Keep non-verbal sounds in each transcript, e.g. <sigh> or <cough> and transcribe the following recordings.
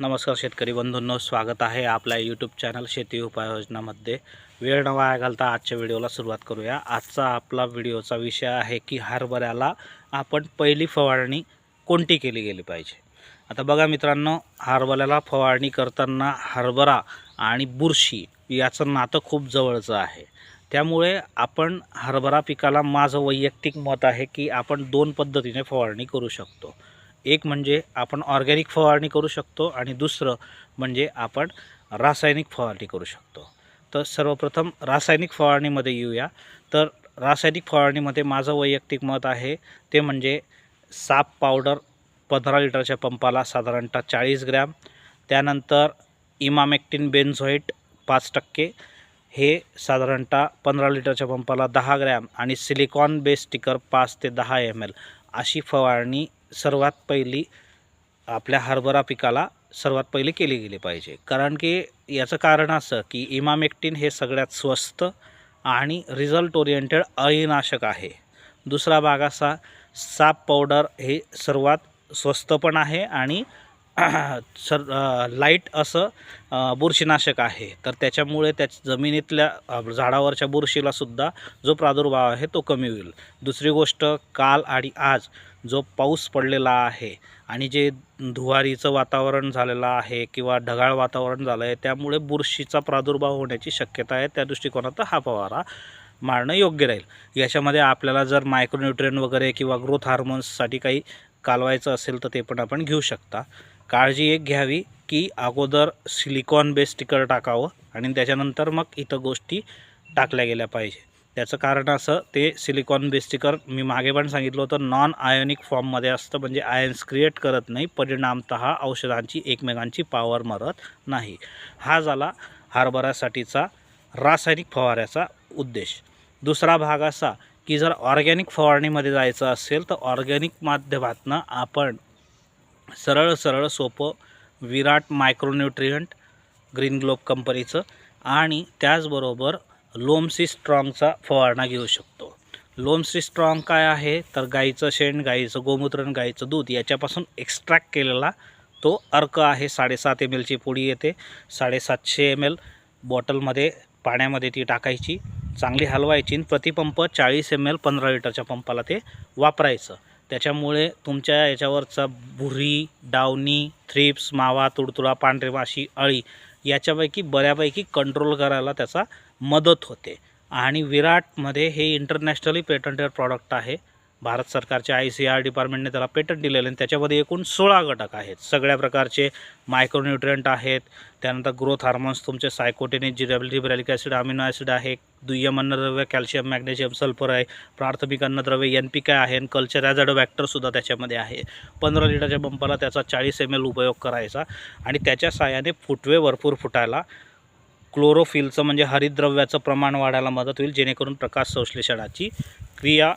नमस्कार शेतकरी बंधूंनो स्वागत आहे आपल्या यूट्यूब चॅनल शेती उपाययोजनामध्ये वेळ न वाया घालता आजच्या व्हिडिओला सुरुवात करूया. आजचा आपला व्हिडिओचा विषय आहे की हरभऱ्याला आपण पहिली फवारणी कोणती केली गेली पाहिजे? आता बघा मित्रांनो हरभऱ्याला फवारणी करताना हरभरा आणि बुरशी याचं नातं खूप जवळचं आहे. त्यामुळे आपण हरभरा पिकाला माझं वैयक्तिक मत आहे की आपण दोन पद्धतीने फवारणी करू शकतो. एक म्हणजे आपण ऑर्गॅनिक फवारणी करू शकतो आणि दुसरं म्हणजे आपण रासायनिक फवारणी करू शकतो. तर सर्वप्रथम रासायनिक फवारणीमध्ये येऊया. तर रासायनिक फवारणीमध्ये माझं वैयक्तिक मत आहे ते म्हणजे साप पावडर पंधरा लिटरच्या पंपाला साधारणतः चाळीस ग्रॅम त्यानंतर इमामेक्टिन बेन्झोईट पाच टक्के हे साधारणतः पंधरा लिटरच्या पंपाला दहा ग्रॅम आणि सिलिकॉन बेस स्टिकर पाच ते दहा एम एल अशी फवारणी सर्वात पहिली आपल्या हरभरा पिकाला सर्वात पहिली केली गेली पाहिजे. कारण की याचं कारण असं की इमामेक्टिन हे सगळ्यात स्वस्त आणि रिझल्ट ओरिएंटेड अळीनाशक आहे. दुसरा भाग असा साप पावडर हे सर्वात स्वस्त पण आहे आणि <clears throat> सर लाइट असं बुरशीनाशक आहे. तर त्याच्यामुळे त्या जमिनीतल्या झाडावरच्या बुरशीलासुद्धा जो प्रादुर्भाव आहे तो कमी होईल. दुसरी गोष्ट काल आणि आज जो पाऊस पडलेला आहे आणि जे धुवारीचं वातावरण झालेलं आहे किंवा ढगाळ वातावरण झालं आहे त्यामुळे बुरशीचा प्रादुर्भाव होण्याची शक्यता आहे. त्या दृष्टिकोनातून हा फवारा मारणं योग्य राहील. याच्यामध्ये आपल्याला जर मायक्रोन्युट्रियन वगैरे किंवा ग्रोथ हार्मोन्ससाठी काही कालवायचं असेल तर ते पण आपण घेऊ शकता. काळजी एक घ्यावी की अगोदर सिलिकॉन बेस स्टिकर टाकावं आणि त्याच्यानंतर मग इतर गोष्टी टाकल्या गेल्या पाहिजे. त्याचं कारण असं ते सिलिकॉन बेस्टिकर मी मागे पण सांगितलं होतं नॉन आयोनिक फॉर्ममध्ये असतं म्हणजे आयन्स क्रिएट करत नाही परिणामत औषधांची एकमेकांची पावर मरत नाही. हा झाला हरभऱ्यासाठीचा रासायनिक फवाऱ्याचा उद्देश. दुसरा भाग असा की जर ऑर्गॅनिक फवारणीमध्ये जायचं असेल तर ऑर्गॅनिक माध्यमातनं आपण सरळ सरळ सोपं विराट मायक्रोन्युट्रियंट ग्रीन ग्लोब कंपनीचं आणि त्याचबरोबर लोमसी स्ट्रॉंगचा फवारणा घेऊ शकतो. लोमसी स्ट्रॉंग काय आहे? तर गाईचं शेण गाईचं गोमूत्र आणि गाईचं दूध याच्यापासून एक्स्ट्रॅक्ट केलेला तो अर्क आहे. साडेसात एम एलची पुडी येते. साडेसातशे एम एल बॉटलमध्ये पाण्यामध्ये ती टाकायची चांगली हलवायची आणि प्रतिपंप चाळीस एम एल पंधरा लिटरच्या पंपाला ते वापरायचं. त्याच्यामुळे तुमच्या याच्यावरचा भुरी डावणी थ्रिप्स मावा तुडतुडा पांढरे माशी अळी याच्यापैकी बऱ्यापैकी कंट्रोल करायला त्याचा मदत होते. आणि विराटमध्ये हे इंटरनॅशनली पेटंटेड प्रॉडक्ट आहे. भारत सरकारच्या आय सी आर डिपार्टमेंटने त्याला पेटंट दिलेलं आणि त्याच्यामध्ये एकूण सोळा घटक आहेत. सगळ्या प्रकारचे मायक्रोन्युट्रियंट आहेत. त्यानंतर ग्रोथ हार्मोन्स तुमचे सायकोटेनिक जिरॅबलिब्रॅलिक ॲसिड अमिनो ॲसिड आहे. दुय्यम अन्नद्रव्य कॅल्शियम मॅग्नेशियम सल्फर आहे. प्राथमिक अन्नद्रव्य एन पी काय आहे. आणि कल्चर ॲझॅडोबॅक्टरसुद्धा त्याच्यामध्ये आहे. पंधरा लिटरच्या पंपाला त्याचा चाळीस एम एल उपयोग करायचा. आणि त्याच्या साह्याने फुटवे भरपूर फुटायला क्लोरोफिलचं म्हणजे हरितद्रव्याचं प्रमाण वाढायला मदत होईल जेणेकरून प्रकाश संश्लेषणाची क्रिया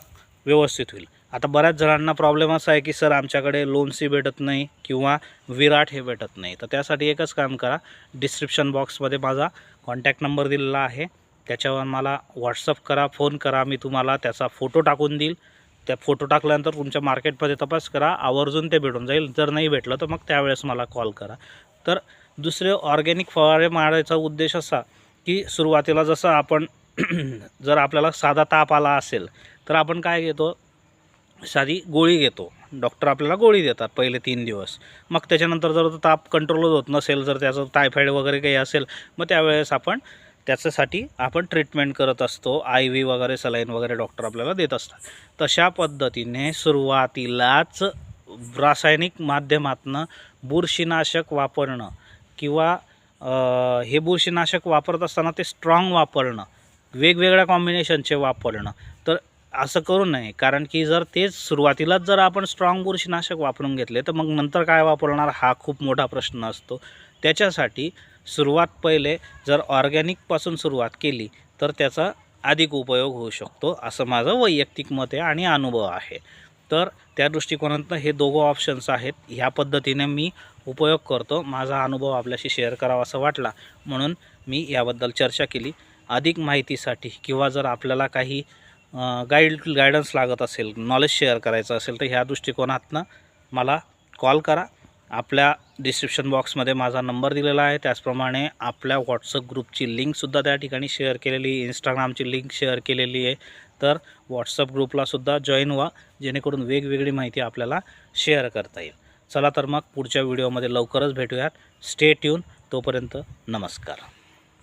व्यवस्थित होईल. आता बऱ्याच जणांना प्रॉब्लेम असा आहे की सर आमच्याकडे लोनसी भेटत नाही किंवा विराट हे भेटत नाही. तर त्यासाठी एकच काम करा. डिस्क्रिप्शन बॉक्समध्ये माझा कॉन्टॅक्ट नंबर दिलेला आहे. त्याच्यावर मला व्हॉट्सअप करा फोन करा. मी तुम्हाला त्याचा फोटो टाकून देईल. त्या फोटो टाकल्यानंतर तुमच्या मार्केटमध्ये तपास करा. आवर्जून ते भेटून जाईल. जर नाही भेटलं तर मग त्यावेळेस मला कॉल करा. तर दुसरे ऑर्गॅनिक फवारे मारायचा उद्देश असा की सुरुवातीला जसं आपण <clears throat> जर आपल्याला साधा ताप आला असेल तर आपण काय घेतो? साधी गोळी घेतो. डॉक्टर आपल्याला गोळी देतात पहिले तीन दिवस. मग त्याच्यानंतर जर तो ताप कंट्रोलच होत नसेल जर त्याचं टायफॉईड वगैरे काही असेल मग त्यावेळेस आपण त्याच्यासाठी आपण ट्रीटमेंट करत असतो. आय व्ही वगैरे सलाईन वगैरे डॉक्टर आपल्याला देत असतात. तशा पद्धतीने सुरुवातीलाच रासायनिक माध्यमातनं बुरशीनाशक वापरणं किंवा हे बुरशीनाशक वापरत असताना ते स्ट्रॉंग वापरणं वेगवेगळ्या कॉम्बिनेशनचे वापरणं. तर असं करू नये. कारण की जर तेच सुरुवातीलाच जर आपण स्ट्रॉंग बुरशीनाशक वापरून घेतले तर मग नंतर काय वापरणार हा खूप मोठा प्रश्न असतो. त्याच्यासाठी सुरुवात पहिले जर ऑर्गॅनिकपासून सुरुवात केली तर त्याचा अधिक उपयोग होऊ शकतो असं माझं वैयक्तिक मत आहे आणि अनुभव आहे. तर त्या दृष्टिकोनातनं हे दोघं ऑप्शन्स आहेत. ह्या पद्धतीने मी उपयोग करतो माझा अनुभव आपल्याशी शेअर करावा असं वाटला. म्हणून मी याबद्दल चर्चा केली. अधिक माहितीसाठी किंवा जर आपल्याला काही गाईड गायडन्स लागत असेल नॉलेज शेअर करायचं असेल तर ह्या दृष्टिकोनातनं मला कॉल करा. आपल्या डिस्क्रिप्शन बॉक्समध्ये माझा नंबर दिलेला आहे. त्याचप्रमाणे आपल्या व्हॉट्सअप ग्रुपची लिंकसुद्धा त्या ठिकाणी शेअर केलेली आहे. इंस्टाग्रामची लिंक शेअर केलेली आहे. तर व्हॉट्सअप ग्रुपलासुद्धा जॉईन व्हा. जेणेकरून वेगवेगळी माहिती आपल्याला शेअर करता येईल. चला तर मग पुढच्या व्हिडिओमध्ये लवकरच भेटूयात. स्टे ट्यून तोपर्यंत नमस्कार.